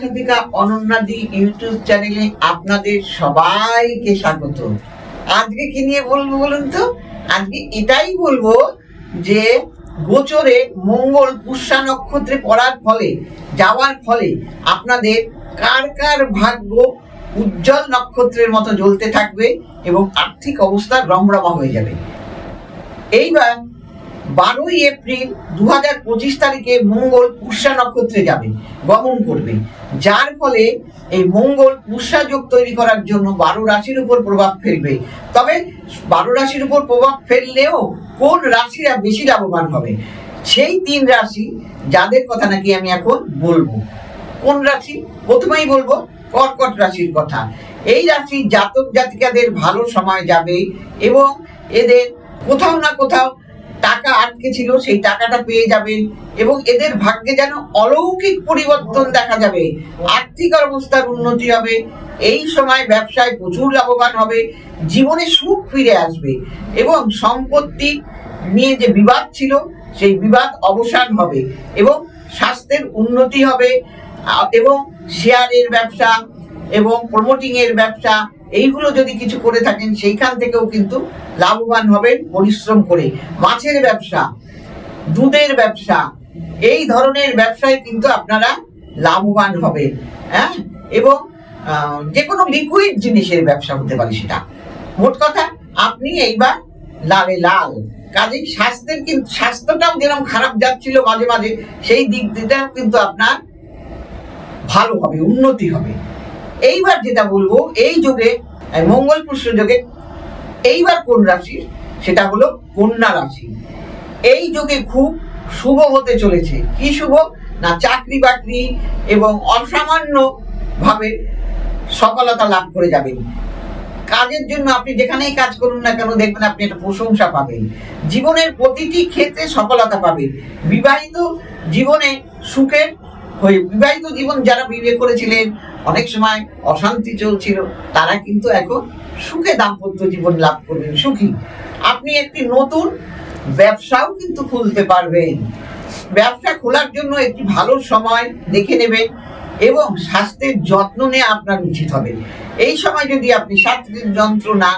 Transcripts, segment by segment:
সাধিকা অনন্যাদি YouTube চ্যানেলে আপনাদের সবাইকে স্বাগত। আজকে কি নিয়ে বলব বলুন তো? আজকে এটাই বলব যে গোচরে মঙ্গল পুষ্যা নক্ষত্রে পড়ার ফলে, যাওয়ার ফলে আপনাদের কার কার ভাগ্য উজ্জ্বল নক্ষত্রের মতো জ্বলতে থাকবে এবং আর্থিক অবস্থা রমরমা হয়ে যাবে। এইবার বারোই এপ্রিল দু হাজার পঁচিশ তারিখে মঙ্গল পুষ্যা নক্ষত্রে যাবে, গমন করবে। যার ফলে এই মঙ্গল পুষ্যা যোগ তৈরি করার জন্য বারো রাশির উপর প্রভাব ফেলবে। তবে বারো রাশির উপর প্রভাব ফেললেও কোন রাশিরা বেশি লাভবান হবে? সেই তিন রাশি, যাদের কথা নাকি আমি এখন বলব। কোন রাশি? প্রথমেই বলব কর্কট রাশির কথা। এই রাশি জাতক জাতিকাদের ভালো সময় যাবে এবং এদের কোথাও না কোথাও টাকা আটকে ছিল, সেই টাকাটা পেয়ে যাবেন এবং এদের ভাগ্যে যেন অলৌকিক পরিবর্তন দেখা যাবে, আর্থিক অবস্থার উন্নতি হবে, এই সময় ব্যবসায় প্রচুর লাভবান হবে, জীবনে সুখ ফিরে আসবে এবং সম্পত্তি নিয়ে যে বিবাদ ছিল, সেই বিবাদ অবসান হবে এবং স্বাস্থ্যের উন্নতি হবে এবং শেয়ারের ব্যবসা এবং প্রমোটিং এর ব্যবসা এইগুলো যদি কিছু করে থাকেন, সেইখান থেকেও কিন্তু লাভবান হবেন পরিশ্রম করে। মাছের ব্যবসা, দুধের ব্যবসা, এই ধরনের ব্যবসায় কিন্তু আপনারা লাভবান হবেন হ্যাঁ? এবং যে কোনো লিকুইড জিনিসের ব্যবসা হতে পারে সেটা। মোট কথা, আপনি এইবার লালে লাল। কাজেই স্বাস্থ্যের কিন্তু স্বাস্থ্যটাও যেরকম খারাপ যাচ্ছিল মাঝে মাঝে, সেই দিক দিকটাও কিন্তু আপনার ভালো হবে, উন্নতি হবে। এইবার যেটা বলব, এই যুগে মঙ্গল পুষ্য যোগে, এইবার কোন রাশি? সেটা হলো কন্যা রাশি। এই যুগে খুব শুভ হতে চলেছে। কি শুভ? না চাকরি বাকরি এবং অসামান্য ভাবে সফলতা লাভ করে যাবেন। কাজের জন্য আপনি যেখানেই কাজ করুন না কেন, দেখবেন আপনি একটা প্রশংসা পাবেন। জীবনের প্রতিটি ক্ষেত্রে সফলতা পাবেন। বিবাহিত জীবনে সুখের হয়ে, বিবাহিত জীবন যারা বিয়ে করেছিলেন অনেক সময় অশান্তি চলছিল, তারা কিন্তু এখন সুখে দাম্পত্য জীবন লাভ করবেন, সুখী। আপনি একটি নতুন ব্যবসাও কিন্তু খুলতে পারবেন। ব্যবসা খোলার জন্য একটি ভালো সময় দেখে নেবেন এবং স্বাস্থ্যের যত্ন নেওয়া আপনার উচিত হবে। এই সময় যদি আপনি স্বাস্থ্যের যন্ত্র না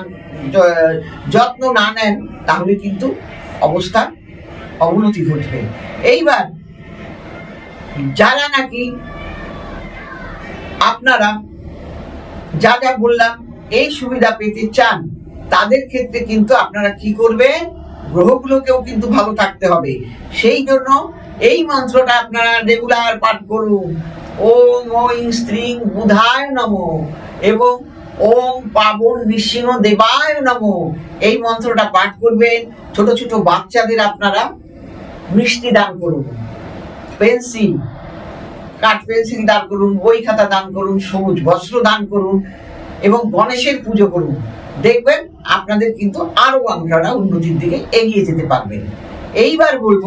যত্ন না নেন, তাহলে কিন্তু অবস্থার অবনতি ঘটবে। এইবার যারা নাকি আপনারা যা যা বললাম, এই সুবিধা পেতে চান, তাদের ক্ষেত্রে কিন্তু আপনারা কি করবেন? গ্রহগুলোকেও কিন্তু ভালো থাকতে হবে। সেই জন্য এই মন্ত্রটা আপনারা রেগুলার পাঠ করুন। ওম ঐং স্ত্রীং বুধায় নম এবং ওম পাবন নৃসিংহ দেবায় নম। এই মন্ত্রটা পাঠ করবেন। ছোট ছোট বাচ্চাদের আপনারা মিষ্টি দান করুন। পেন্সিল কাঠ পেন্সিল দান করুন, বই খাতা দান করুন, সবুজ বস্ত্র দান করুন এবং গণেশের পুজো করুন। দেখবেন আপনাদের কিন্তু আরও আপনারা উন্নতির দিকে এগিয়ে যেতে পারবেন। এইবার বলব,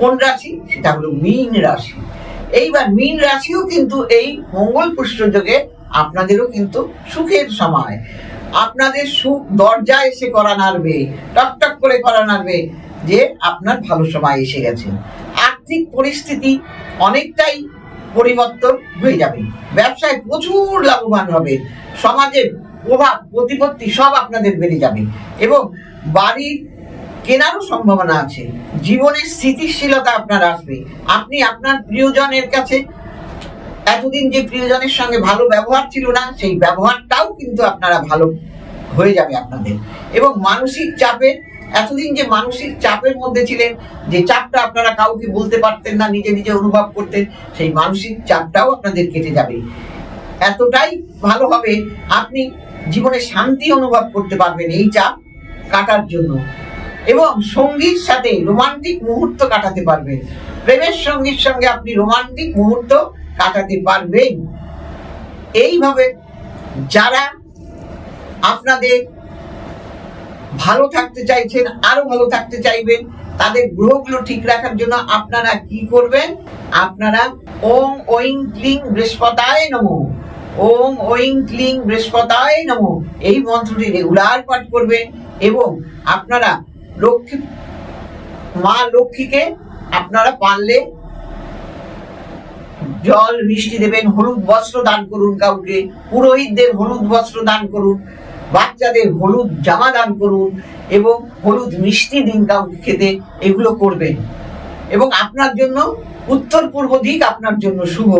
কোন রাশি? সেটা হলো মীন রাশি। এইবার মীন রাশিও কিন্তু এই মঙ্গল পুষ্ট যোগে আপনাদেরও কিন্তু সুখের সময়। আপনাদের সুখ দরজা এসে করা নাড়বে টকটক করে করা নাড়বে, যে আপনার ভালো সময় এসে গেছে। আর্থিক পরিস্থিতি অনেকটাই পরিবর্তন হয়ে যাবে। ব্যবসায় প্রচুর লাভবান হবে। সমাজের প্রভাব, প্রতিপত্তি সব আপনাদের বেড়ে যাবে। এবং বাড়ির কেনারও সম্ভাবনা আছে। জীবনের স্থিতিশীলতা আপনার আসবে। আপনি আপনার প্রিয়জনের কাছে এতদিন যে প্রিয়জনের সঙ্গে ভালো ব্যবহার ছিল না, সেই ব্যবহারটাও কিন্তু আপনারা ভালো হয়ে যাবে আপনাদের। এবং মানসিক চাপের এতদিন যে মানসিক চাপের মধ্যে ছিলেন, যে চাপটা আপনারা কাউকে বলতে পারতেন না, নিজে নিজে অনুভব করতেন, সেই মানসিক চাপটাও আপনাদের কেটে যাবে। এতটাই ভালো হবে, আপনি জীবনে শান্তি অনুভব করতে পারবেন এই চাপ কাটার জন্য। এবং সঙ্গীর সাথে রোমান্টিক মুহূর্ত কাটাতে পারবেন। প্রেমের সঙ্গীর সঙ্গে আপনি রোমান্টিক মুহূর্ত কাটাতে পারবেন। এইভাবে যারা আপনাদের ভালো থাকতে চাইছেন, আরও ভালো থাকতে চাইবেন, তাদের গ্রহগুলো ঠিক রাখার জন্য আপনারা কি করবেন? আপনারা ওম ওইং ক্লিং বৃহস্পতায় নমঃ। ওম ওইং ক্লিং বৃহস্পতায় নমঃ। এই মন্ত্রটি রেগুলার পাঠ করবেন এবং আপনারা লক্ষ্মী, মা লক্ষ্মীকে আপনারা পারলে জল মিষ্টি দেবেন, হলুদ বস্ত্র দান করুন কাউকে, পুরোহিতদের হলুদ বস্ত্র দান করুন। বাচ্চাদের হলুদ জামা দান করুন এবং হলুদ মিষ্টি দিন কাউকে খেতে এগুলো করবেন। এবং আপনার জন্য উত্তর পূর্ব দিক আপনার জন্য শুভ।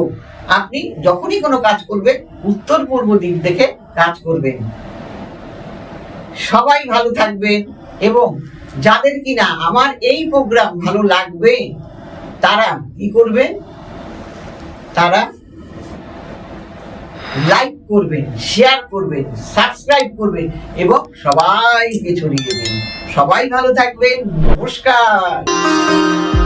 আপনি যখনই কোনো কাজ করবেন, উত্তর পূর্ব দিক দেখে কাজ করবেন। সবাই ভালো থাকবেন এবং যাদের কিনা আমার এই প্রোগ্রাম ভালো লাগবে, তারা কি করবেন তারা লাইক করবেন শেয়ার করবেন সাবস্ক্রাইব করবেন এবং সবাইকে ছড়িয়ে দেবেন সবাই ভালো থাকবেন নমস্কার।